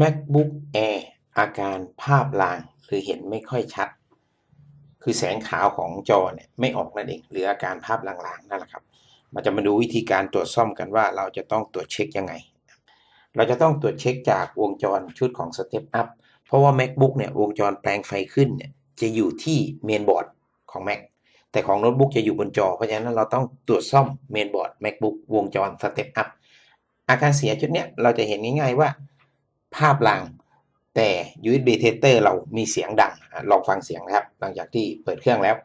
MacBook Air อาการภาพลางหรือเห็นไม่ค่อยชัด คือแสงขาวของจอเนี่ยไม่ออกนั่นเอง หรืออาการภาพลางๆนั่นแหละครับเราจะมาดูวิธีการตรวจซ่อมกันว่าเราจะต้องตรวจเช็คยังไง เราจะต้องตรวจเช็คจากวงจรชุดของ Step Up เพราะว่า MacBook เนี่ยวงจรแปลงไฟขึ้นเนี่ยจะอยู่ที่เมนบอร์ดของ Mac แต่ของโน้ตบุ๊กจะอยู่บนจอ เพราะฉะนั้นเราต้องตรวจซ่อมเมนบอร์ด MacBook วงจร Step Up อาการเสียชุดเนี้ยเราจะเห็นง่ายๆว่า ภาพลาง แต่ USB tester เรามีเสียงดัง ลองฟังเสียงนะครับ หลังจากที่เปิดเครื่องแล้ว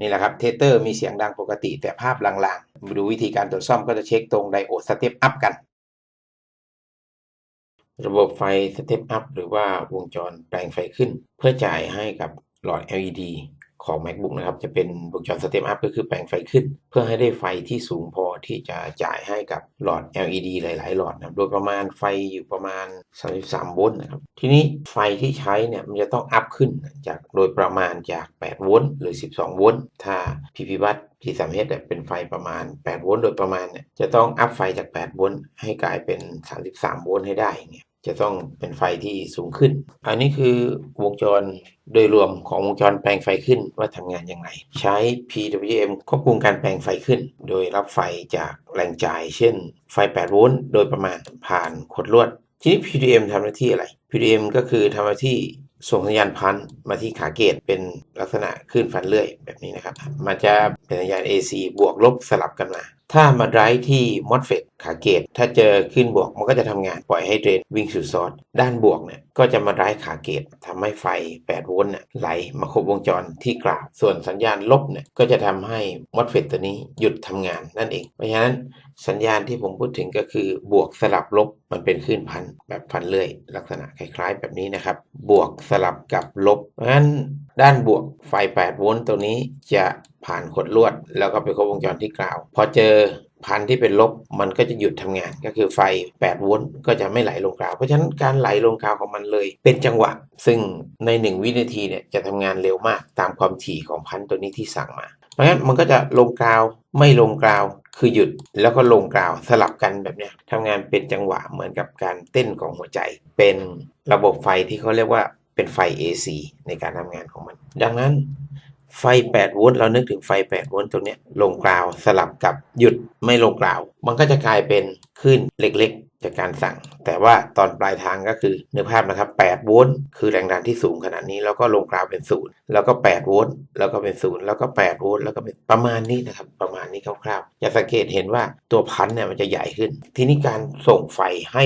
นี่แหละครับเทสเตอร์มีเสียงดังปกติ แต่ภาพลางๆ มาดูวิธีการตรวจซ่อมก็จะเช็คตรงไดโอดสเต็ปอัพกัน ระบบไฟสเต็ปอัพหรือว่าวงจรแปลงไฟขึ้น เพื่อจ่ายให้กับหลอด LED ของ MacBook นะครับ จะเป็นวงจรสเต็ปอัพก็คือแปลงไฟขึ้น เพื่อให้ได้ไฟที่สูงพอที่จะจ่ายให้กับหลอด LED หลาย ๆ หลอดนะครับโดยประมาณไฟอยู่ประมาณ 33 โวลต์นะครับ ทีนี้ไฟที่ใช้เนี่ยมันจะต้องอัพขึ้นจากโดยประมาณจาก 8 โวลต์หรือ 12 โวลต์ถ้า PP บัต P3H เนี่ยเป็นไฟประมาณ 8 โวลต์โดยประมาณเนี่ยจะต้องอัพไฟจาก 8 โวลต์ให้กลายเป็น 33 โวลต์ให้ได้เงี้ย จะต้องเป็นไฟที่สูงขึ้น อันนี้คือวงจรโดยรวมของวงจรแปลงไฟขึ้นว่าทำงานยังไงใช้ PWM ควบคุมการแปลงไฟขึ้น โดยรับไฟจากแรงจ่าย เช่น ไฟ 8 โวลต์โดยประมาณผ่านขดลวด ทีนี้ PWM ทำหน้าที่อะไร PWM ก็คือทำหน้าที่ส่งสัญญาณพันมาที่ขาเกตเป็นลักษณะคลื่นฟันเลื่อยแบบนี้นะครับ มันจะเป็นสัญญาณ AC บวกลบสลับกันมา ถ้ามาไดรฟ์ที่ MOSFET ขาเกต ถ้าเจอขึ้นบวกมันก็จะทำงานปล่อยให้เดรนวิ่งสู่ซอสด้านบวกเนี่ยก็จะมาไดรฟ์ขาเกตทำให้ไฟ 8 โวลต์เนี่ยไหลมาครบวงจรที่กราบส่วนสัญญาณลบเนี่ยก็จะทำให้ MOSFET ตัวนี้หยุดทำงานนั่นเอง เพราะฉะนั้นสัญญาณที่ผมพูดถึงก็คือบวกสลับลบมันเป็นคลื่นพันแบบพันเลื่อย ลักษณะคล้ายๆ แบบนี้นะครับ บวกสลับกับลบเพราะฉะนั้นด้านบวกไฟ 8 โวลต์ตัวนี้จะ ผ่านขดลวด แล้วก็ไปครบวงจรที่กล่าว พอเจอพันที่เป็นลบมันก็จะหยุดทำงานก็คือไฟ 8 โวลต์ก็จะไม่ไหลลงกราว เพราะฉะนั้นการไหลลงกราวของมันเลย เป็นจังหวะ ซึ่งใน 1 วินาทีเนี่ยจะทำงานเร็วมากตามความถี่ของพันตัวนี้ที่สั่งมา เพราะฉะนั้นมันก็จะลงกราวไม่ลงกราวคือหยุดแล้วก็ลงกราวสลับกันแบบนี้ทำงานเป็นจังหวะเหมือนกับการเต้นของหัวใจ เป็นระบบไฟที่เขาเรียกว่าเป็นไฟ AC ในการทำงานของมัน ดังนั้น ไฟ 8 โวลต์เรานึกถึงไฟ 8 โวลต์ตรงนี้ลงกราวสลับกับหยุดไม่ลงกราว มันก็จะกลายเป็นคลื่นเล็กๆ จากการสั่ง แต่ว่าตอนปลายทางก็คือเนื้อภาพนะครับ 8 โวลต์คือแรงดันที่สูงขนาดนี้ แล้วก็ลงกราวเป็นศูนย์แล้วก็ 8 โวลต์แล้วก็เป็นศูนย์แล้วก็ 8 โวลต์แล้วก็เป็นประมาณนี้นะครับ ประมาณนี้คร่าวๆจะสังเกตเห็นว่าตัวพันเนี่ยมันจะใหญ่ขึ้น ทีนี้การส่งไฟให้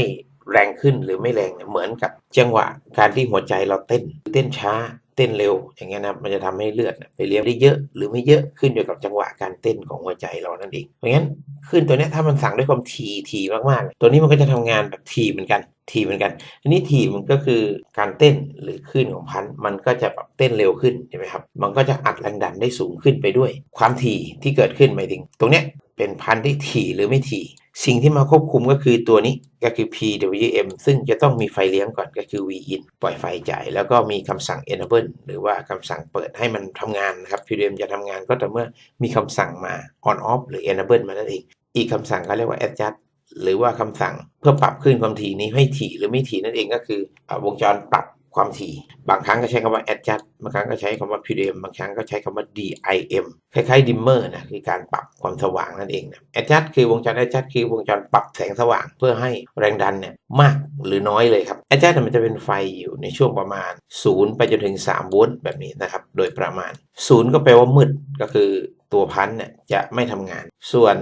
แรงขึ้นหรือไม่แรงเนี่ยเหมือนกับจังหวะการที่หัวใจเราเต้นเต้นช้า เต้นเร็ว อย่างเงี้ยนะมันจะทำให้เลือดไปเลี้ยงได้เยอะ หรือไม่เยอะขึ้นอยู่กับจังหวะการเต้นของหัวใจเรานั่นเองเพราะงั้นขึ้นตัวนี้ถ้ามันสั่งด้วยความทีทีมากๆ ตัวนี้มันก็จะทำงานแบบทีเหมือนกันทีเหมือนกัน อันนี้ทีมันก็คือการเต้นหรือคลื่นของพันมันก็จะแบบเต้นเร็วขึ้นใช่ไหมครับ มันก็จะอัดแรงดันได้สูงขึ้นไปด้วย ความทีที่เกิดขึ้นหมายถึง ตรงเนี้ย เป็นพันที่ทีหรือไม่ทีสิ่งที่มาควบคุมก็คือตัวนี้ก็คือ PWM ซึ่งจะต้องมีไฟเลี้ยงก่อนก็คือ Vin ปล่อยไฟจ่าย แล้วก็มีคำสั่ง enable หรือว่าคำสั่งเปิดให้มันทำงานนะครับ PWM จะทำงานก็แต่เมื่อมีคำสั่งมา on off หรือ enable มานั่นเอง อีกคำสั่งเขาเรียกว่า adjust หรือว่าคำสั่งเพื่อปรับขึ้นความถี่นี้ให้ถี่หรือไม่ถี่นั่นเองก็คือวงจรปรับ ความถี่ บางครั้งก็ใช้คำว่า adjust บางครั้งก็ใช้คำว่า PWM บางครั้งก็ใช้คำว่า DIM คล้ายๆ dimmer นะคือการปรับความสว่างนั่นเองนะ adjust คือวงจร adjust คือวงจรปรับแสงสว่างเพื่อให้แรงดันเนี่ยมากหรือน้อยเลยครับ adjust มันจะเป็นไฟอยู่ในช่วงประมาณ 0 ไปจนถึง 3 โวลต์แบบนี้นะครับ โดยประมาณ 0 ก็แปลว่ามืดก็คือตัวพันเนี่ยจะไม่ทำงาน ส่วน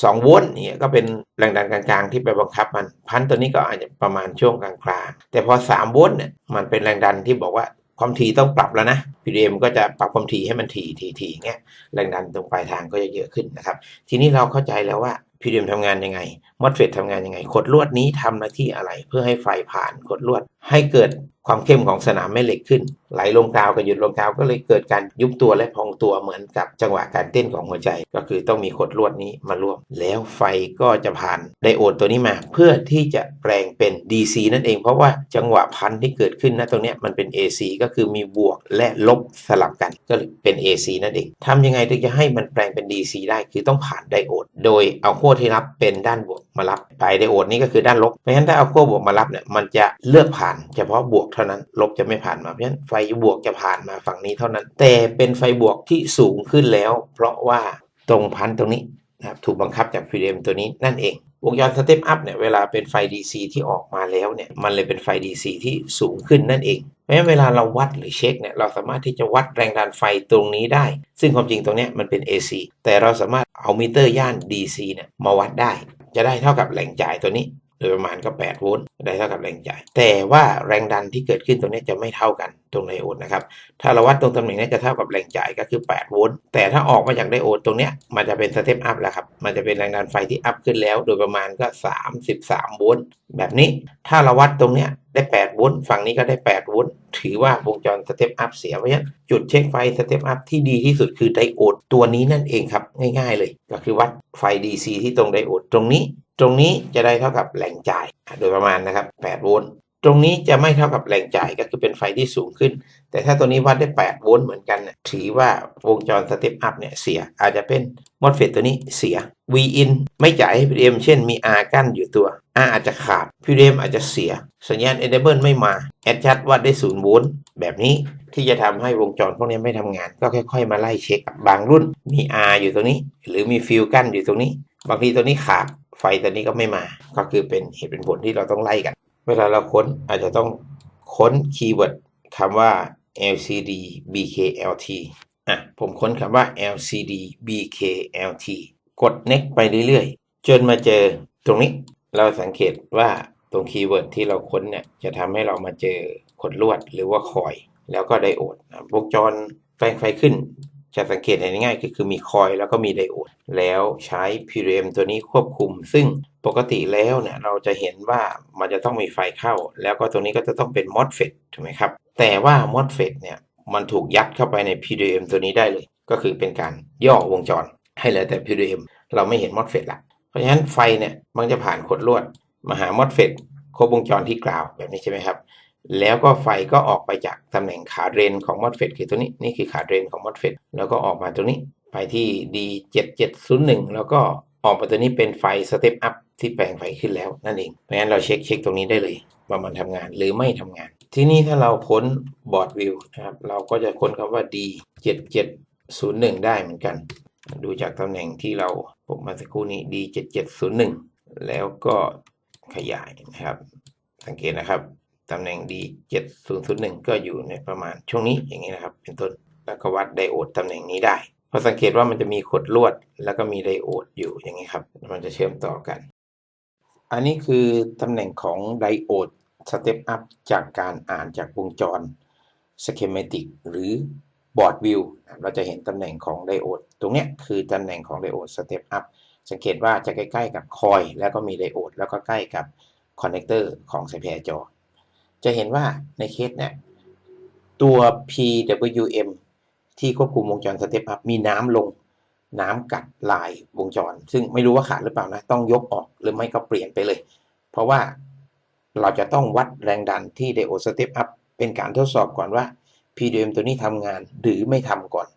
2โวลต์เนี่ยก็เป็นแรงดันกลางๆ ที่ไปบังคับมันพันตัวนี้ก็อาจจะประมาณช่วงกลางๆ แต่พอ3โวลต์เนี่ยมันเป็นแรงดันที่บอกว่าความถี่ต้องปรับแล้วนะ PDM ก็จะปรับความถี่ให้มันถี่ถี่ถี่เงี้ยแรงดันตรงปลายทางก็จะเยอะขึ้นนะครับ ทีนี้เราเข้าใจแล้วว่า PDM ทำงานยังไง MOSFET ทำงานยังไงขดลวดนี้ทำหน้าที่อะไรเพื่อให้ไฟผ่านขดลวดให้เกิดความเข้มของสนามแม่เหล็กขึ้น ไหลลงกาวกับหยุดลงกาวก็เลยเกิดการยุบตัวและพองตัวเหมือนกับจังหวะการเต้นของหัวใจ ก็คือต้องมีขดลวดนี้มาร่วม แล้วไฟก็จะผ่านไดโอดตัวนี้มา เพื่อที่จะแปลงเป็น DC นั่นเอง เพราะว่าจังหวะพันที่เกิดขึ้นนะตรงนี้มันเป็น AC ก็คือมีบวกและลบสลับกันก็เป็น AC นั่นเองทำยังไงถึงจะให้มันแปลงเป็น DC ได้คือต้องผ่านไดโอด โดยเอาขั้วที่รับเป็นด้านบวกมารับไปไดโอดนี้ก็คือด้านลบเพราะฉะนั้นถ้าเอาขั้วบวกมารับเนี่ยมันจะเลือกผ่านเฉพาะบวกเท่านั้น ลบจะไม่ผ่านมา เพราะฉะนั้นไฟบวกจะผ่านมาฝั่งนี้เท่านั้น แต่เป็นไฟบวกที่สูงขึ้นแล้ว เพราะว่าตรงพันตรงนี้นะครับถูกบังคับจาก PDM ตัวนี้นั่นเอง วงจรสเต็ปอัพเนี่ยเวลาเป็นไฟ DC ที่ออกมาแล้วเนี่ยมันเลยเป็นไฟ DC ที่สูงขึ้นนั่นเองเพราะฉะนั้นเวลาเราวัดหรือเช็คเนี่ยเราสามารถที่จะวัดแรงดันไฟตรงนี้ได้ ซึ่งความจริงตรงนี้มันเป็น AC แต่เราสามารถเอามิเตอร์ย่าน DC เนี่ยมาวัดได้ จะได้เท่ากับแหล่งจ่ายตัวนี้ ดยประมาณก็ 8 โวลต์ได้เท่ากับแรงจ่าย แต่ว่าแรงดันที่เกิดขึ้นตรงนี้จะไม่เท่ากันตรงไดโอดนะครับ ถ้าเราวัดตรงตำแหน่งนี้จะเท่ากับแรงจ่ายก็คือ 8 โวลต์ แต่ถ้าออกมาจากไดโอดตรงนี้มันจะเป็นสเต็ปอัพแล้วครับ มันจะเป็นแรงดันไฟที่อัพขึ้นแล้ว โดยประมาณก็ 33 โวลต์แบบนี้ ถ้าเราวัดตรงนี้ได้ 8 โวลต์ ฝั่งนี้ก็ได้ 8 โวลต์ ถือว่าวงจรสเต็ปอัพเสีย เพราะฉะนั้นจุดเช็คไฟสเต็ปอัพที่ดีที่สุดคือไดโอดตัวนี้นั่นเองครับ ง่ายๆเลย ก็คือวัดไฟ DC ที่ตรงไดโอดตรงนี้ ตรงนี้จะได้เท่ากับแหล่งจ่ายโดยประมาณนะครับ8โวลต์ตรงนี้จะไม่เท่ากับแหล่งจ่ายก็คือเป็นไฟที่สูงขึ้น แต่ถ้าตัวนี้วัดได้ 8 โวลต์เหมือนกันถือว่าวงจรสเต็ปอัพเนี่ยเสีย อาจจะเป็นมอสเฟตตัวนี้เสีย Vin ไม่จ่ายให้ PDM เช่นมี R กั้นอยู่ตัว R อาจจะขาด PDM อาจจะเสีย สัญญาณ Enable ไม่มา แอดชัดวัดได้0โวลต์แบบนี้ที่จะทำให้วงจรพวกนี้ไม่ทำงาน ก็ค่อยๆ มาไล่เช็คบางรุ่นมี R อยู่ตรงนี้ หรือมีฟิลกั้นอยู่ตรงนี้ บางทีตัวนี้ขาด ไฟตัวนี้ก็ไม่มา ก็คือเป็นเหตุเป็นผลที่เราต้องไล่กัน เวลาเราค้นอาจจะต้องค้นคีย์เวิร์ดคำว่า LCD BKLT อะผมค้นคำว่า LCD BKLT กด next ไปเรื่อยๆ จนมาเจอตรงนี้ เราสังเกตว่าตรงคีย์เวิร์ดที่เราค้นเนี่ยจะทำให้เรามาเจอขดลวดหรือว่าคอย แล้วก็ไดโอดวงจรแปลงไฟขึ้น จะสังเกตง่ายๆคือคือมีคอยแล้วก็มีไดโอด แล้วใช้ PRM ตัวนี้ควบคุม ซึ่งปกติแล้วเนี่ยเราจะเห็นว่ามันจะต้องมีไฟเข้า แล้วก็ตรงนี้ก็จะต้องเป็น MOSFET ถูกไหมครับ แต่ว่า MOSFET เนี่ยมันถูกยัดเข้าไปใน PWM ตัวนี้ได้เลย ก็คือเป็นการย่อวงจร ให้เหลือแต่ PWM เราไม่เห็น MOSFET ละเพราะฉะนั้นไฟเนี่ยมันจะผ่านขดลวดมาหา MOSFET ครบวงจรที่กล่าวแบบนี้ใช่ไหมครับ แล้วก็ไฟก็ออกไปจากตำแหน่งขาเรนของ MOSFET คือตัวนี้นี่คือขาเรนของ MOSFET แล้วก็ออกมาตัวนี้ไปที่ D7701 แล้วก็ออกมาตัวนี้เป็นไฟสเต็ปอัพที่แปลงไฟขึ้นแล้วนั่นเองเพราะฉะนั้นเราเช็คเช็คตรงนี้ได้เลยว่ามันทำงานหรือไม่ทำงาน ที่นี่ถ้าเราค้นบอร์ดวิวนะครับเราก็จะค้นคำว่า D7701 ได้เหมือนกัน ดูจากตำแหน่งที่เราผมมาสักครู่นี้ D7701 แล้วก็ขยายนะครับ สังเกตนะครับ ตำแหน่ง D7001 ก็อยู่ในประมาณช่วงนี้อย่างนี้นะครับ เป็นต้นแล้วก็วัดไดโอดตำแหน่งนี้ได้พอสังเกตว่ามันจะมีขดลวด แล้วก็มีไดโอดอยู่อย่างนี้ครับ มันจะเชื่อมต่อกัน อันนี้คือตำแหน่งของไดโอดสเต็ปอัพจากการอ่านจากวงจรสเคมติกหรือบอร์ดวิวเราจะเห็นตำแหน่งของไดโอดตรงนี้คือตำแหน่งของไดโอดสเต็ปอัพสังเกตว่าจะใกล้ ๆ กับคอย แล้วก็มีไดโอดแล้วก็ใกล้กับคอนเนคเตอร์ของสายแพรจอ จะเห็นว่าในเคสเนี่ยตัว PWM ที่ควบคุมวงจรสเตปอัพมีน้ำลงน้ำกัดลายวงจร ซึ่งไม่รู้ว่าขาดหรือเปล่านะ ต้องยกออกหรือไม่ก็เปลี่ยนไปเลย เพราะว่าเราจะต้องวัดแรงดันที่ไดโอดสเตปอัพเป็นการทดสอบก่อนว่า PWM ตัวนี้ทำงานหรือไม่ทำก่อน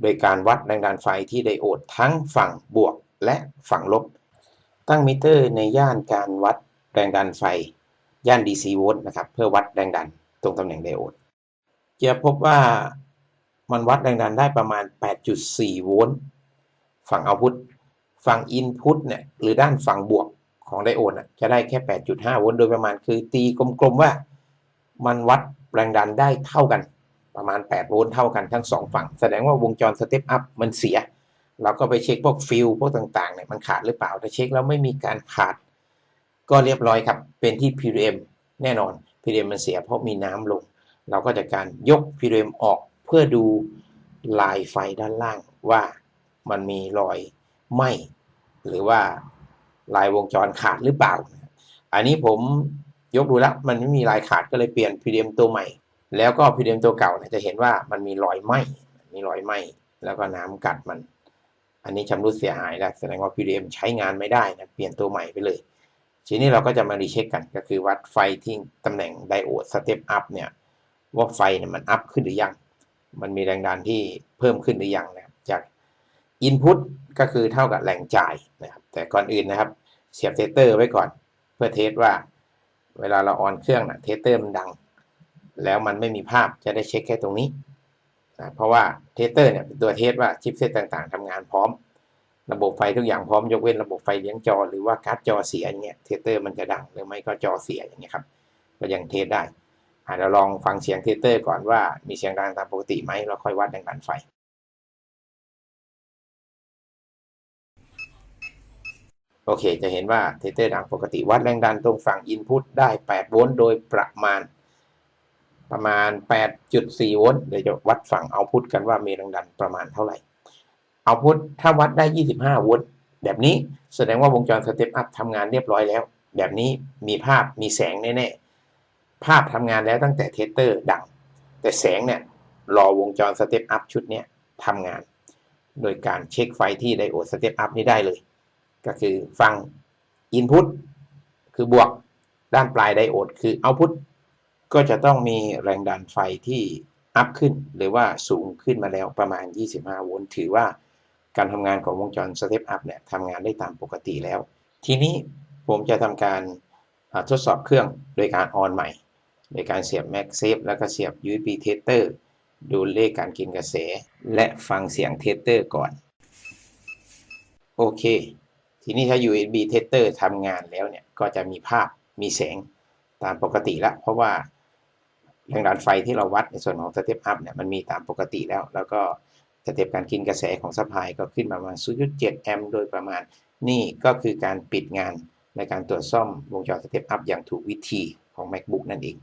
โดยการวัดแรงดันไฟที่ไดโอดทั้งฝั่งบวกและฝั่งลบ ตั้งมิเตอร์ในย่านการวัดแรงดันไฟ ย่าน DC โวลต์นะครับ เพื่อวัดแรงดันตรงตำแหน่งไดโอดจะพบว่ามันวัดแรงดันได้ประมาณ 8.4 โวลต์ฝั่งเอาพุตฝั่งอินพุตเนี่ยหรือด้านฝั่งบวกของไดโอดจะได้แค่ 8.5 โวลต์โดยประมาณคือตีกลมๆว่ามันวัดแรงดันได้เท่ากันประมาณ 8 โวลต์เท่ากันทั้ง 2 ฝั่ง แสดงว่าวงจรสเต็ปอัพมันเสีย เราก็ไปเช็คพวกฟิลพวกต่างๆเนี่ยมันขาดหรือเปล่าถ้าเช็คแล้วไม่มีการขาด ก็เรียบร้อยครับ เป็นที่ PDM แน่นอน PDM มันเสียเพราะมีน้ำลง เราก็จะการยก PDM ออกเพื่อดูลายไฟด้านล่างว่ามันมีรอยไหม้หรือว่าลายวงจรขาดหรือเปล่า อันนี้ผมยกดูแล้วมันไม่มีลายขาดก็เลยเปลี่ยน PDM ตัวใหม่ แล้วก็ PDM ตัวเก่าเนี่ยจะเห็นว่ามันมีรอยไหม้มีรอยไหม้แล้วก็น้ำกัดมัน อันนี้ชำรุดเสียหายแล้วแสดงว่า PDM ใช้งานไม่ได้นะเปลี่ยนตัวใหม่ไปเลย ทีนี้เราก็จะมารีเช็คกันก็คือวัดไฟที่ตำแหน่งไดโอดสเต็ปอัพเนี่ยว่าไฟเนี่ยมันอัพขึ้นหรือยัง มันมีแรงดันที่เพิ่มขึ้นหรือยังนะครับจากอินพุตก็คือเท่ากับแรงจ่ายนะครับแต่ก่อนอื่นนะครับ เสียบเทสเตอร์ไว้ก่อน เพื่อเทสว่า เวลาเราออนเครื่องนะเทสเตอร์มันดัง แล้วมันไม่มีภาพจะได้เช็คแค่ตรงนี้นะเพราะว่าเทสเตอร์เนี่ยเป็นตัวเทสว่าชิปเซตต่างๆทำงานพร้อม ระบบไฟทุกอย่างพร้อมยกเว้นระบบไฟเลี้ยงจอ หรือว่าการ์ดจอเสียอย่างเงี้ยเทเตอร์มันจะดังหรือไม่ก็จอเสียอย่างเงี้ยครับก็ยังเทสได้อะเราลองฟังเสียงเทเตอร์ก่อนว่ามีเสียงดังตามปกติไหมเราค่อยวัดแรงดันไฟโอเค จะเห็นว่าเทเตอร์ดังปกติวัดแรงดันตรงฝั่งอินพุตได้ 8 โวลต์โดยประมาณ ประมาณ 8.4 โวลต์เดี๋ยวจะวัดฝั่งเอาพุตกันว่ามีแรงดันประมาณเท่าไหร่ เอาพุตถ้าวัดได้ 25วลต์แบบนี้แสดงว่าวงจรสเต็ปอัพทำงานเรียบร้อยแล้ว แบบนี้มีภาพมีแสงแน่ๆ ภาพทำงานแล้วตั้งแต่เทสเตอร์ดัง แต่แสงเนี่ยรอวงจรสเต็ปอัพชุดนี้ทำงาน โดยการเช็คไฟที่ไดโอดสเต็ปอัพนี้ได้เลย ก็คือฟัง Input คือบวกด้านปลายไดโอดคือ Output ก็จะต้องมีแรงดันไฟที่อัพขึ้นหรือว่าสูงขึ้นมาแล้วประมาณ 25 โวลต์ถือว่า การทำงานของวงจรสเตปอัพเนี่ยทำงานได้ตามปกติแล้ว ทีนี้ผมจะทำการทดสอบเครื่องโดยการออนใหม่ โดยการเสียบ MagSafe แล้วก็เสียบ USB Tester ดูเลขการกินกระแส และฟังเสียงเทสเตอร์ก่อน โอเค ทีนี้ถ้า USB tester ทำงานแล้วเนี่ย ก็จะมีภาพมีแสงตามปกติแล้วเพราะว่าแรงดันไฟที่เราวัดในส่วนของสเตปอัพเนี่ยมันมีตามปกติแล้ว แล้วก็ สเต็ปการกินกระแสของซัพพลายก็ขึ้นมาประมาณ0.7แอมป์โดยประมาณ นี่ก็คือการปิดงานในการตรวจซ่อมวงจรสเต็ปอัพอย่างถูกวิธีของ MacBook นั่นเอง